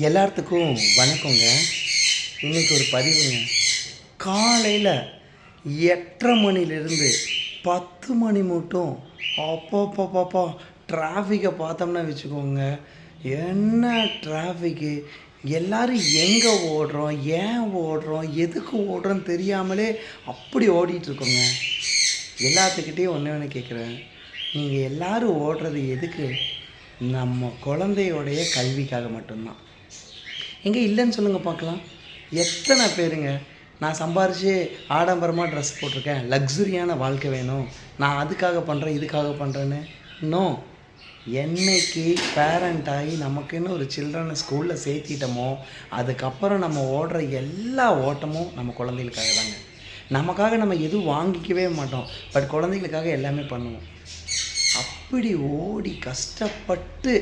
எல்லாத்துக்கும் வணக்கங்க. இன்னைக்கு ஒரு பதிவுங்க. காலையில் எட்டரை மணிலேருந்து பத்து மணி மட்டும் அப்பப்போ டிராஃபிக்கை பார்த்தோம்னா வச்சுக்கோங்க. என்ன டிராஃபிக்கு? எல்லோரும் எங்கே ஓடுறோம்? ஏன் ஓடுறோம்? எதுக்கு ஓடுறோன்னு தெரியாமலே அப்படி ஓடிட்டுருக்கோங்க. எல்லாத்துக்கிட்டேயும் ஒன்று ஒன்று கேட்குறேன் நீங்கள் எல்லாரும் ஓடுறது எதுக்கு? நம்ம குழந்தையோடைய கல்விக்காக மட்டும்தான். எங்கே இல்லைன்னு சொல்லுங்கள் பார்க்கலாம். எத்தனை பேருங்க? நான் சம்பாரித்து ஆடம்பரமாக ட்ரெஸ் போட்டிருக்கேன். லக்ஸுரியான வாழ்க்கை வேணும். நான் அதுக்காக பண்ணுறேன் இதுக்காக பண்ணுறேன்னு நோ என்னைக்கு பேரண்ட் ஆகி நமக்குன்னு ஒரு சில்ட்ரனை ஸ்கூலில் சேர்த்திட்டோமோ அதுக்கப்புறம் நம்ம ஓடுற எல்லா ஓட்டமும் நம்ம குழந்தைகளுக்காக தாங்க. நமக்காக நம்ம எதுவும் வாங்கிக்கவே மாட்டோம். பட் குழந்தைகளுக்காக எல்லாமே பண்ணுவோம். அப்படி ஓடி கஷ்டப்பட்டு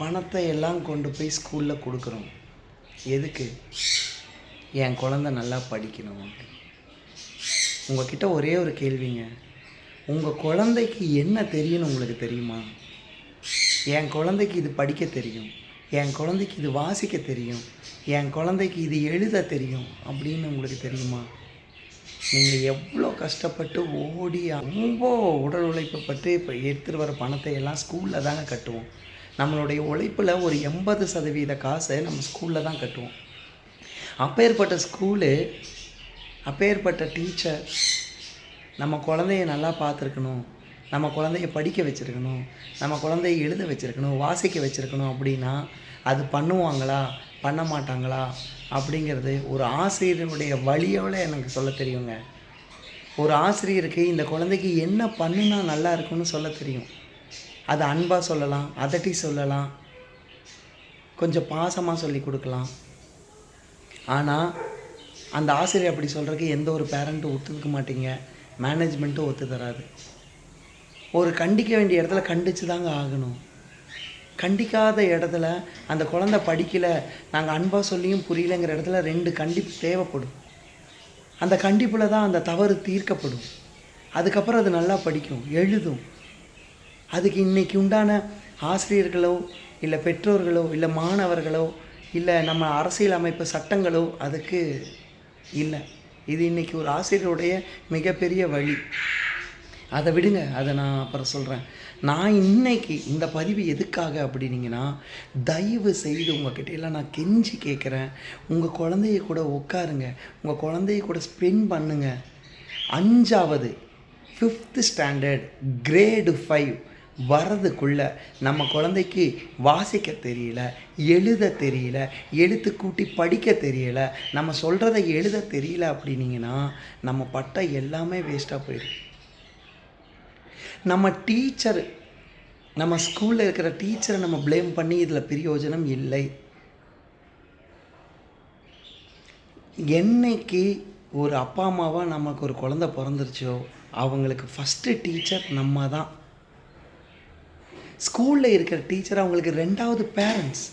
பணத்தை எல்லாம் கொண்டு போய் ஸ்கூலில் கொடுக்குறோம் எதுக்கு? என் குழந்தை நல்லா படிக்கணும் உங்ககிட்ட ஒரே ஒரு கேள்விங்க. உங்கள் குழந்தைக்கு என்ன தெரியும்னு உங்களுக்கு தெரியுமா? என் குழந்தைக்கு இது படிக்க தெரியும். என் குழந்தைக்கு இது வாசிக்க தெரியும். என் குழந்தைக்கு இது எழுத தெரியும். அப்படின்னு உங்களுக்கு தெரியுமா? நீங்கள் எவ்வளோ கஷ்டப்பட்டு ஓடி ரொம்ப உடல் உழைப்பு பட்டு இப்போ எடுத்துகிட்டு வர பணத்தை எல்லாம் ஸ்கூலில் தாங்க கட்டுவோம். நம்மளுடைய உழைப்பில் ஒரு எண்பது சதவீத காசை நம்ம ஸ்கூலில் தான் கட்டுவோம். அப்பேற்பட்ட ஸ்கூலு அப்பேற்பட்ட டீச்சர் நம்ம குழந்தைய நல்லா பார்த்துருக்கணும் நம்ம குழந்தைய படிக்க வச்சுருக்கணும் நம்ம குழந்தைய எழுத வச்சுருக்கணும் வாசிக்க வச்சுருக்கணும் அப்படின்னா அது பண்ணுவாங்களா பண்ண மாட்டாங்களா அப்படிங்கிறது ஒரு ஆசிரியருடைய வழியோட எனக்கு சொல்ல தெரியுங்க. ஒரு ஆசிரியருக்கு இந்த குழந்தைக்கு என்ன பண்ணுனா நல்லா இருக்குன்னு சொல்ல தெரியும். அதை அன்பாக சொல்லலாம் அதட்டி சொல்லலாம் கொஞ்சம் பாசமாக சொல்லி கொடுக்கலாம். ஆனால் அந்த ஆசிரியர் அப்படி சொல்கிறதுக்கு எந்த ஒரு பேரண்ட்டும் ஒத்துக்க மாட்டீங்க. மேனேஜ்மெண்ட்டும் ஒத்து தராது. ஒரு கண்டிக்க வேண்டிய இடத்துல கண்டித்து தாங்க ஆகணும். கண்டிக்காத இடத்துல அந்த குழந்தை படிக்கலை நாங்கள் அன்பாக சொல்லியும் புரியலைங்கிற இடத்துல ரெண்டு கண்டிப்பு தேவைப்படும். அந்த கண்டிப்பில் தான் அந்த தவறு தீர்க்கப்படும். அதுக்கப்புறம் அது நல்லா படிக்கும் எழுதும். அதுக்கு இன்றைக்கி உண்டான ஆசிரியர்களோ இல்லை பெற்றோர்களோ இல்லை மாணவர்களோ இல்லை நம்ம அரசியல் அமைப்பு சட்டங்களோ அதுக்கு இல்லை. இது இன்றைக்கி ஒரு ஆசிரியருடைய மிகப்பெரிய வழி. அதை விடுங்க அதை நான் அப்புறம் சொல்கிறேன் நான் இன்னைக்கு இந்த பதிவு எதுக்காக அப்படின்னீங்கன்னா தயவு செய்து உங்ககிட்ட எல்லாம் நான் கெஞ்சி கேட்குறேன் உங்கள் குழந்தைய கூட உட்காருங்க. உங்கள் குழந்தைய கூட ஸ்பெண்ட் பண்ணுங்க. அஞ்சாவது ஃபிஃப்த்து ஸ்டாண்டர்ட் கிரேடு ஃபைவ் வர்றதுக்குள்ளே நம்ம குழந்தைக்கு வாசிக்க தெரியல எழுத தெரியல எழுத்து கூட்டி படிக்க தெரியல நம்ம சொல்கிறத எழுத தெரியல அப்படின்னீங்கன்னா நம்ம பட்ட எல்லாமே வேஸ்ட்டாக போயிடும். நம்ம டீச்சர் நம்ம ஸ்கூலில் இருக்கிற டீச்சரை நம்ம ப்ளேம் பண்ணி இதில் பிரயோஜனம் இல்லை. என்னைக்கு ஒரு அப்பா அம்மாவாக நமக்கு ஒரு குழந்த பிறந்துருச்சோ அவங்களுக்கு ஃபஸ்ட்டு டீச்சர் நம்ம தான் ஸ்கூலில் இருக்கிற டீச்சர் அவங்களுக்கு ரெண்டாவது பேரண்ட்ஸ்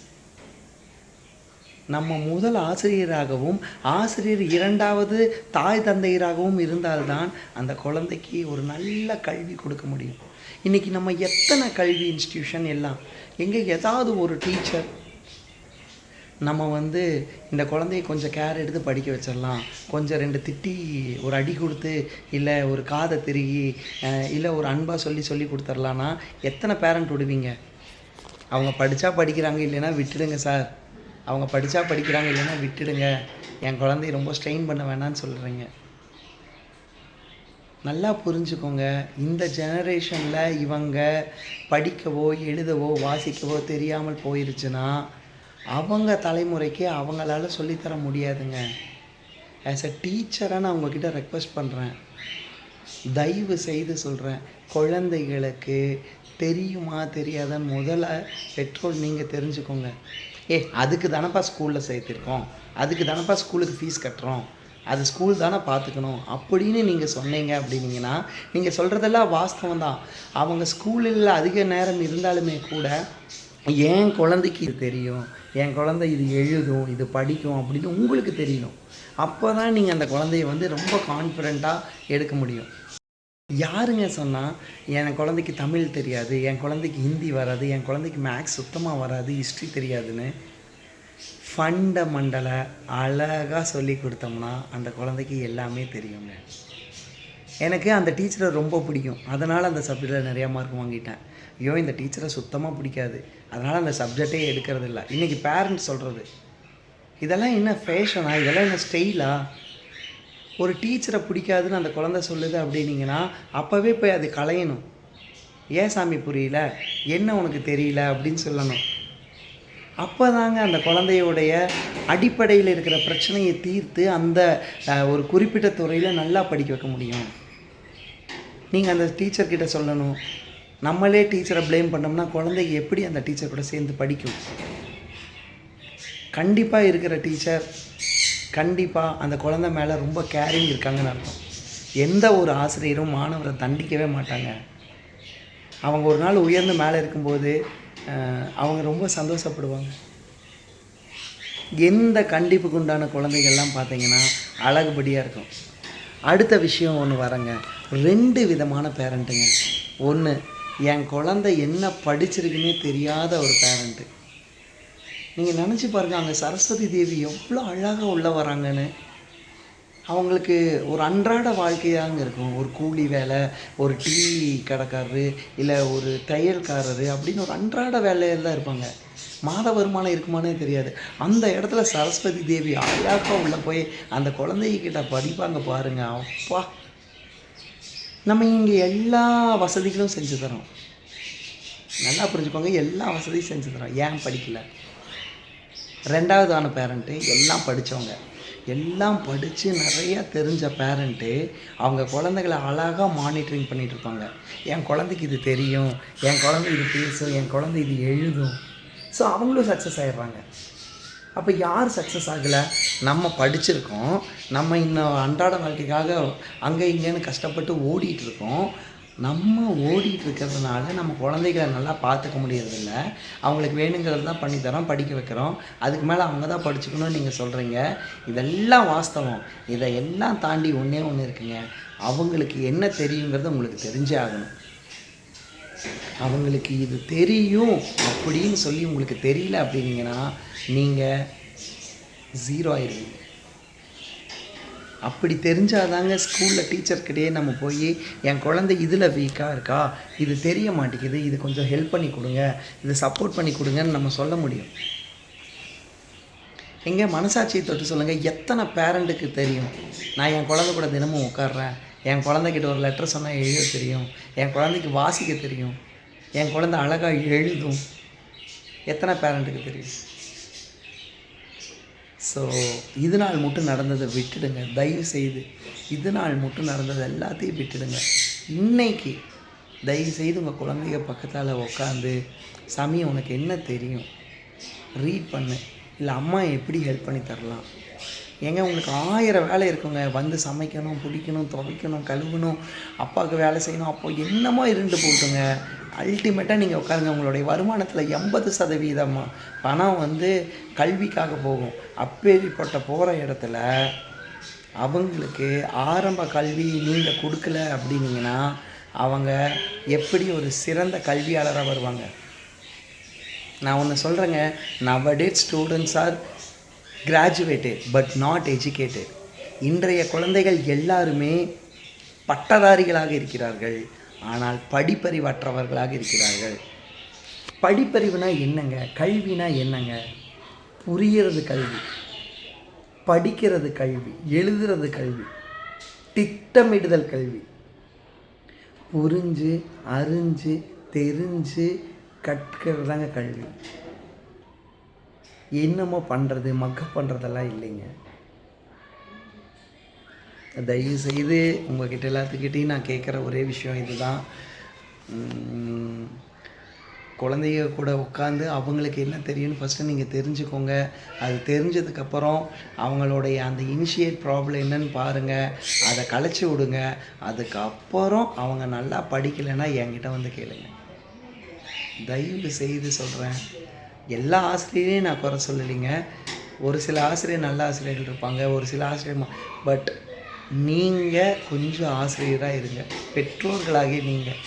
நம்ம முதல் ஆசிரியராகவும் ஆசிரியர் இரண்டாவது தாய் தந்தையராகவும் இருந்தால்தான் அந்த குழந்தைக்கு ஒரு நல்ல கல்வி கொடுக்க முடியும். இன்றைக்கி நம்ம எத்தனை கல்வி இன்ஸ்டியூஷன் எல்லாம் எங்கே ஏதாவது ஒரு டீச்சர் நம்ம வந்து இந்த குழந்தைய கொஞ்சம் கேர் எடுத்து படிக்க வச்சிடலாம். கொஞ்சம் ரெண்டு திட்டி ஒரு அடி கொடுத்து இல்லை ஒரு காதை திருகி இல்லை ஒரு அன்பாக சொல்லி சொல்லி கொடுத்துர்லான்னா எத்தனை பேரண்ட் விடுவீங்க? அவங்க படித்தா படிக்கிறாங்க இல்லைன்னா விட்டுடுங்க சார் அவங்க படித்தா படிக்கிறாங்க இல்லைன்னா விட்டுடுங்க. என் குழந்தைய ரொம்ப ஸ்ட்ரெயின் பண்ண வேணாம்னு சொல்கிறீங்க நல்லா புரிஞ்சுக்கோங்க. இந்த ஜெனரேஷனில் இவங்க படிக்கவோ எழுதவோ வாசிக்கவோ தெரியாமல் போயிருச்சுன்னா அவங்க தலைமுறைக்கு அவங்களால சொல்லித்தர முடியாதுங்க. ஆஸ் அ டீச்சராக நான் உங்ககிட்ட ரெக்வஸ்ட் பண்ணுறேன் தயவு செய்து சொல்கிறேன் குழந்தைகளுக்கு தெரியுமா தெரியாதான்னு முதல்ல பெற்றோர் நீங்கள் தெரிஞ்சுக்கோங்க. ஏ அதுக்கு தானப்பா ஸ்கூலில் சேர்த்துருக்கோம். அதுக்கு தானப்பா ஸ்கூலுக்கு ஃபீஸ் கட்டுறோம். அது ஸ்கூல் தானே பார்த்துக்கணும் அப்படின்னு நீங்கள் சொன்னீங்க அப்படின்னீங்கன்னா நீங்கள் சொல்கிறதெல்லாம் வாஸ்தவம் தான் அவங்க ஸ்கூலில் அதிக நேரம் இருந்தாலுமே கூட என் குழந்தைக்கு இது தெரியும்? என் குழந்தை இது எழுதும் இது படிக்கும் அப்படின்னு உங்களுக்கு தெரியணும். அப்போ தான் நீங்கள் அந்த குழந்தைய வந்து ரொம்ப கான்ஃபிடெண்ட்டாக எடுக்க முடியும். யாருங்க சொன்னால் என் குழந்தைக்கு தமிழ் தெரியாது என் குழந்தைக்கு ஹிந்தி வராது என் குழந்தைக்கு மேக்ஸ் சுத்தமாக வராது ஹிஸ்ட்ரி தெரியாதுன்னு ஃபண்டமெண்டலை அழகாக சொல்லி கொடுத்தோம்னா அந்த குழந்தைக்கு எல்லாமே தெரியுங்க. எனக்கு அந்த டீச்சரை ரொம்ப பிடிக்கும். அதனால் அந்த சப்ஜெக்டில் நிறையா மார்க் வாங்கிட்டேன். ஐயோ இந்த டீச்சரை சுத்தமாக பிடிக்காது. அதனால் அந்த சப்ஜெக்டே எடுக்கிறது இல்லை இன்றைக்கி பேரண்ட்ஸ் சொல்கிறது இதெல்லாம் என்ன ஃபேஷனா இதெல்லாம் என்ன ஸ்டைலா ஒரு டீச்சரை பிடிக்காதுன்னு அந்த குழந்தை சொல்லுது அப்படின்னீங்கன்னா அப்போவே போய் அது களையணும். ஏன் சாமி புரியல? என்ன உனக்கு தெரியல? அப்படின்னு சொல்லணும். அப்போ தாங்க அந்த குழந்தையோடைய அடிப்படையில் இருக்கிற பிரச்சனையை தீர்த்து அந்த ஒரு குறிப்பிட்ட துறையில் நல்லா படிக்க வைக்க முடியும். நீங்கள் அந்த டீச்சர்கிட்ட சொல்லணும். நம்மளே டீச்சரை ப்ளேம் பண்ணோம்னா குழந்தைக்கு எப்படி அந்த டீச்சர் கூட சேர்ந்து படிக்கும்? கண்டிப்பாக இருக்கிற டீச்சர் கண்டிப்பாக அந்த குழந்தை மேலே ரொம்ப கேரிங் இருக்காங்கன்னு அர்த்தம். எந்த ஒரு ஆசிரியரும் மாணவரை தண்டிக்கவே மாட்டாங்க. அவங்க ஒரு நாள் உயர்ந்து மேலே இருக்கும்போது அவங்க ரொம்ப சந்தோஷப்படுவாங்க. எந்த கண்டிப்புக்கு உண்டான குழந்தைகள்லாம் பார்த்தீங்கன்னா அழகுபடியாக இருக்கும். அடுத்த விஷயம் ஒன்று வரங்க. ரெண்டு விதமான பேரண்ட்டுங்க. ஒன்று என் குழந்தை என்ன படிச்சிருக்குன்னே தெரியாத ஒரு பேரண்ட்டு. நீங்கள் நினச்சி பாருங்கள் அங்கே சரஸ்வதி தேவி எவ்வளோ அழகாக உள்ளே வராங்கன்னு. அவங்களுக்கு ஒரு அன்றாட வாழ்க்கையாக இருக்கும். ஒரு கூலி வேலை ஒரு டீ கடைக்காரரு இல்லை ஒரு தையல்காரரு அப்படின்னு ஒரு அன்றாட வேலையில் தான் இருப்பாங்க. மாத வருமானம் இருக்குமானே தெரியாது. அந்த இடத்துல சரஸ்வதி தேவி அழகாக உள்ளே போய் அந்த குழந்தைகிட்ட படிப்பாங்க பாருங்கள் அப்பா நம்ம இங்கே எல்லா வசதிகளும் செஞ்சு தரோம். நல்லா புரிஞ்சுக்கோங்க எல்லா வசதியும் செஞ்சு தரோம். ஏன் படிக்கல? ரெண்டாவதான பேரண்ட்டு எல்லாம் படித்தவங்க எல்லாம் படித்து நிறையா தெரிஞ்ச பேரண்ட்டு அவங்க குழந்தைகளை அழகாக மானிட்டரிங் பண்ணிகிட்ருப்பாங்க என் குழந்தைக்கு இது தெரியும் என் குழந்தை இது பேசும் என் குழந்தை இது எழுதும். ஸோ அவங்களும் சக்ஸஸ் ஆகிடுறாங்க அப்போ யார் சக்ஸஸ் ஆகலை? நம்ம படிச்சிருக்கோம். நம்ம இன்னும் அன்றாட வாழ்க்கைக்காக அங்கே இங்கேன்னு கஷ்டப்பட்டு ஓடிட்டு இருக்கோம் நம்ம ஓடிட்டு இருக்கிறதுனால நம்ம குழந்தைகளை நல்லா பார்த்துக்க முடியறதில்ல. அவங்களுக்கு வேணுங்கிறது தான் பண்ணித்தரோம் படிக்க வைக்கிறோம். அதுக்கு மேலே அவங்க தான் படிச்சுக்கணும்னு நீங்கள் சொல்கிறீங்க இதெல்லாம் வாஸ்தவம். இதை எல்லாம் தாண்டி ஒன்றே ஒன்று இருக்குங்க. அவங்களுக்கு என்ன தெரியுங்கிறது உங்களுக்கு தெரிஞ்சே ஆகணும். அவங்களுக்கு இது தெரியும் அப்படின்னு சொல்லி உங்களுக்கு தெரியல அப்படின்னீங்கன்னா நீங்கள் ஜீரோ ஆயிடுவீங்க. அப்படி தெரிஞ்சாதாங்க ஸ்கூலில் டீச்சர்கிட்டயே நம்ம போய் என் குழந்தை இதில் வீக்காக இருக்கா? இது தெரிய மாட்டேங்குது. இது கொஞ்சம் ஹெல்ப் பண்ணி கொடுங்க. இது சப்போர்ட் பண்ணி கொடுங்கன்னு நம்ம சொல்ல முடியும். எங்கே மனசாட்சியை தொட்டு சொல்லுங்கள் எத்தனை பேரண்ட்டுக்கு தெரியும்? நான் என் குழந்தை கூட தினமும் உட்கார்றேன். என் குழந்தைகிட்ட ஒரு லெட்டர் சொன்னால் எழுத தெரியும். என் குழந்தைக்கு வாசிக்க தெரியும். என் குழந்தை அழகாக எழுதும். எத்தனை பேரண்ட்டுக்கு தெரியும்? ஸோ இது நாள் மட்டும் நடந்ததை விட்டுடுங்க. தயவு செய்து இது நாள் மட்டும் நடந்தது எல்லாத்தையும் விட்டுடுங்க. இன்னைக்கு தயவு செய்து உங்கள் குழந்தைங்க பக்கத்தால் உட்காந்து சாமி உனக்கு என்ன தெரியும்? ரீட் பண்ணு. இல்லை அம்மா எப்படி ஹெல்ப் பண்ணி தரலாம்? ஏங்க உங்களுக்கு ஆயிரம் வேலை இருக்குங்க. வந்து சமைக்கணும் பிடிக்கணும் துவைக்கணும் கழுவணும் அப்பாவுக்கு வேலை செய்யணும் அப்போ என்னமோ இருந்து போட்டுங்க அல்டிமேட்டாக நீங்கள் உட்காருங்க உங்களுடைய வருமானத்தில் எண்பது சதவீதம் பணம் வந்து கல்விக்காக போகும். அப்பேற்பட்ட போகிற இடத்துல அவங்களுக்கு ஆரம்ப கல்வி நீங்கள் கொடுக்கல அப்படின்னீங்கன்னா அவங்க எப்படி ஒரு சிறந்த கல்வியாளராக வருவாங்க? நான் ஒன்று சொல்கிறேங்க nowadays students are graduated but not educated இன்றைய குழந்தைகள் எல்லாருமே பட்டதாரிகளாக இருக்கிறார்கள். ஆனால் படிப்பறிவற்றவர்களாக இருக்கிறார்கள். படிப்பறிவுனா என்னங்க? கல்வினா என்னங்க? புரியறது கல்வி. படிக்கிறது கல்வி. எழுதுறது கல்வி. திட்டமிடுதல் கல்வி. புரிஞ்சு அறிஞ்சு தெரிஞ்சு கற்கிறது தாங்க கல்வி. என்னமோ பண்ணுறது மக்க பண்ணுறதெல்லாம் இல்லைங்க. தயவு செய்து உங்ககிட்ட எல்லாத்துக்கிட்டையும் நான் கேட்குற ஒரே விஷயம் இதுதான். குழந்தைங்க கூட உட்காந்து அவங்களுக்கு என்ன தெரியும்னு ஃபஸ்ட்டு நீங்கள் தெரிஞ்சுக்கோங்க. அது தெரிஞ்சதுக்கப்புறம் அவங்களுடைய அந்த இனிஷியேட் ப்ராப்ளம் என்னன்னு பாருங்கள் அதை கலைச்சி விடுங்க. அதுக்கப்புறம் அவங்க நல்லா படிக்கலைன்னா என்கிட்ட வந்து கேளுங்க. தயவு செய்து சொல்கிறேன் எல்லா ஆசிரியரையும் நான் குறை சொல்லலைங்க. ஒரு சில ஆசிரியர் நல்ல ஆசிரியர்கள் இருப்பாங்க ஒரு சில ஆசிரியர் பட் நீங்கள் கொஞ்சம் ஆசிரியராக இருங்க. பெற்றோர்களாகிய நீங்கள்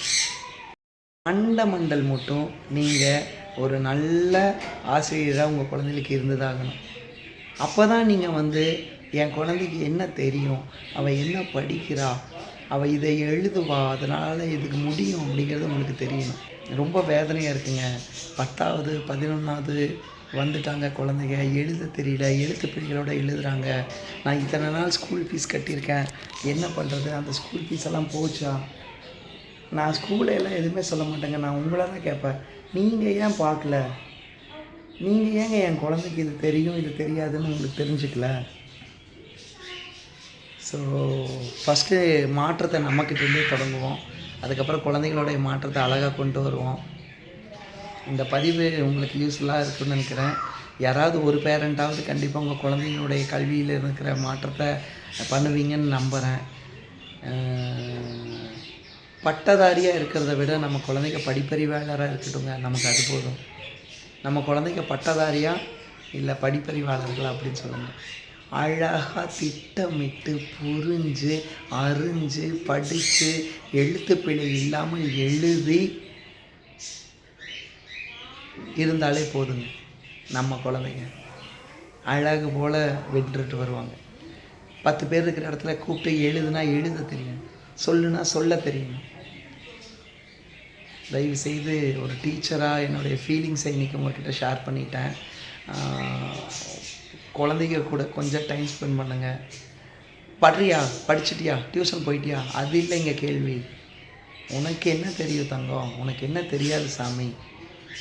மண்டல் மட்டும் நீங்கள் ஒரு நல்ல ஆசிரியராக உங்கள் குழந்தைகளுக்கு இருந்ததாகணும். அப்போ தான் நீங்கள் வந்து என் குழந்தைக்கு என்ன தெரியும்? அவள் என்ன படிக்கிறா? அவள் இதை எழுதுவா? அதனால் இதுக்கு முடியும் அப்படிங்கிறது உங்களுக்கு தெரியணும். ரொம்ப வேதனையாக இருக்குங்க. பத்தாவது பதினொன்றாவது வந்துட்டாங்க குழந்தைங்க. எழுத தெரியல. எழுத்து பிள்ளைகளோட எழுதுறாங்க. நான் இத்தனை நாள் ஸ்கூல் ஃபீஸ் கட்டியிருக்கேன். என்ன பண்ணுறது அந்த ஸ்கூல் ஃபீஸ் எல்லாம் போச்சா? நான் ஸ்கூலெல்லாம் எல்லாம் எதுவுமே சொல்ல மாட்டேங்க. நான் உங்களை தான் கேட்பேன். நீங்கள் ஏன் பார்க்கல? நீங்கள் ஏங்க என் குழந்தைக்கு இது தெரியும் இது தெரியாதுன்னு உங்களுக்கு தெரிஞ்சுக்கல? ஸோ ஃபஸ்ட்டு மாற்றத்தை நம்மக்கிட்டேருந்தே தொடங்குவோம். அதுக்கப்புறம் குழந்தைங்களுடைய மாற்றத்தை அழகாக கொண்டு வருவோம். இந்த பதிவு உங்களுக்கு யூஸ்ஃபுல்லாக இருக்குன்னு நினைக்கிறேன். யாராவது ஒரு பேரண்ட்டாவது கண்டிப்பாக உங்கள் குழந்தைங்களுடைய கல்வியில் இருக்கிற மாற்றத்தை பண்ணுவீங்கன்னு நம்புகிறேன் பட்டதாரியாக இருக்கிறத விட நம்ம குழந்தைங்க படிப்பறிவாளராக இருக்கட்டுங்க நமக்கு அது போதும். நம்ம குழந்தைங்க பட்டதாரியாக இல்லை படிப்பறிவாளர்களா அப்படின்னு சொல்லுங்கள் அழகாக திட்டமிட்டு புரிஞ்சு அறிஞ்சு படித்து எழுத்து பிழை இல்லாமல் எழுதி இருந்தாலே போதுங்க நம்ம குழந்தைங்க. அழகு போல் வென்றுட்டு வருவாங்க. பத்து பேர் இருக்கிற இடத்துல கூப்பிட்டு எழுதுனா எழுத தெரியும் சொல்லுனா சொல்ல தெரியும். தயவு செய்து ஒரு டீச்சராக என்னுடைய ஃபீலிங்ஸை இன்றைக்கி உங்கள்கிட்ட ஷேர் பண்ணிட்டேன். குழந்தைங்க கூட கொஞ்சம் டைம் ஸ்பெண்ட் பண்ணுங்கள் படுறியா? படிச்சிட்டியா? டியூஷன் போயிட்டியா? அது இல்லைங்க கேள்வி. உனக்கு என்ன தெரியும் தங்கம்? உனக்கு என்ன தெரியாது சாமி?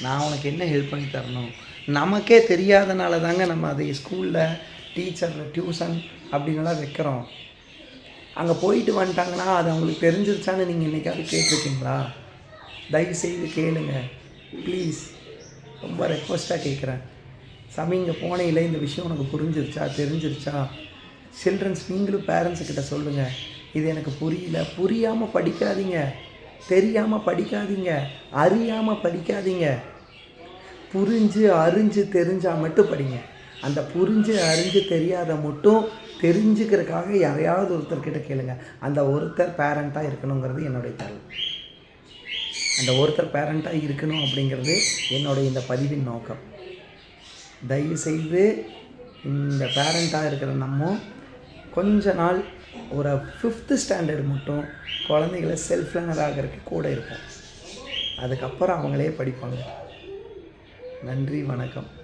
நான் உனக்கு என்ன ஹெல்ப் பண்ணி தரணும்? நமக்கே தெரியாதனால தாங்க நம்ம அதை ஸ்கூலில் டீச்சரில் டியூஷன் அப்படின்னுலாம் வைக்கிறோம். அங்கே போயிட்டு வந்துட்டாங்கன்னா அது அவங்களுக்கு தெரிஞ்சிருச்சான்னு நீங்கள் இன்றைக்காவது கேட்டிருக்கீங்களா? தயவு செய்து கேளுங்க. ப்ளீஸ் ரொம்ப ரெக்வஸ்ட்டாக கேட்குறேன். சாமி இங்கே போனையில் இந்த விஷயம் உனக்கு புரிஞ்சிருச்சா தெரிஞ்சிருச்சா? சில்ட்ரன்ஸ் நீங்களும் பேரண்ட்ஸுக்கிட்ட சொல்லுங்கள் இது எனக்கு புரியல. புரியாமல் படிக்காதீங்க. தெரியாமல் படிக்காதீங்க. அறியாமல் படிக்காதீங்க. புரிஞ்சு அறிஞ்சு தெரிஞ்சால் மட்டும் படிங்க. அந்த புரிஞ்சு அறிஞ்சு தெரியாத மட்டும் தெரிஞ்சுக்கிறதுக்காக யாரையாவது ஒருத்தர்கிட்ட கேளுங்க. அந்த ஒருத்தர் பேரண்ட்டாக இருக்கணுங்கிறது என்னுடைய தரவு அந்த ஒருத்தர் பேரண்ட்டாக இருக்கணும் அப்படிங்கிறது என்னுடைய இந்த பதிவின் நோக்கம். தயவு செய்து இந்த பேரண்ட்டாக இருக்கிற நம்ம கொஞ்ச நாள் ஒரு ஃபிஃப்த்து ஸ்டாண்டர்ட் மட்டும் குழந்தைகளை செல்ஃப் லேர்னர் கூட இருப்போம். அதுக்கப்புறம் அவங்களே படிப்பாங்க. நன்றி வணக்கம்.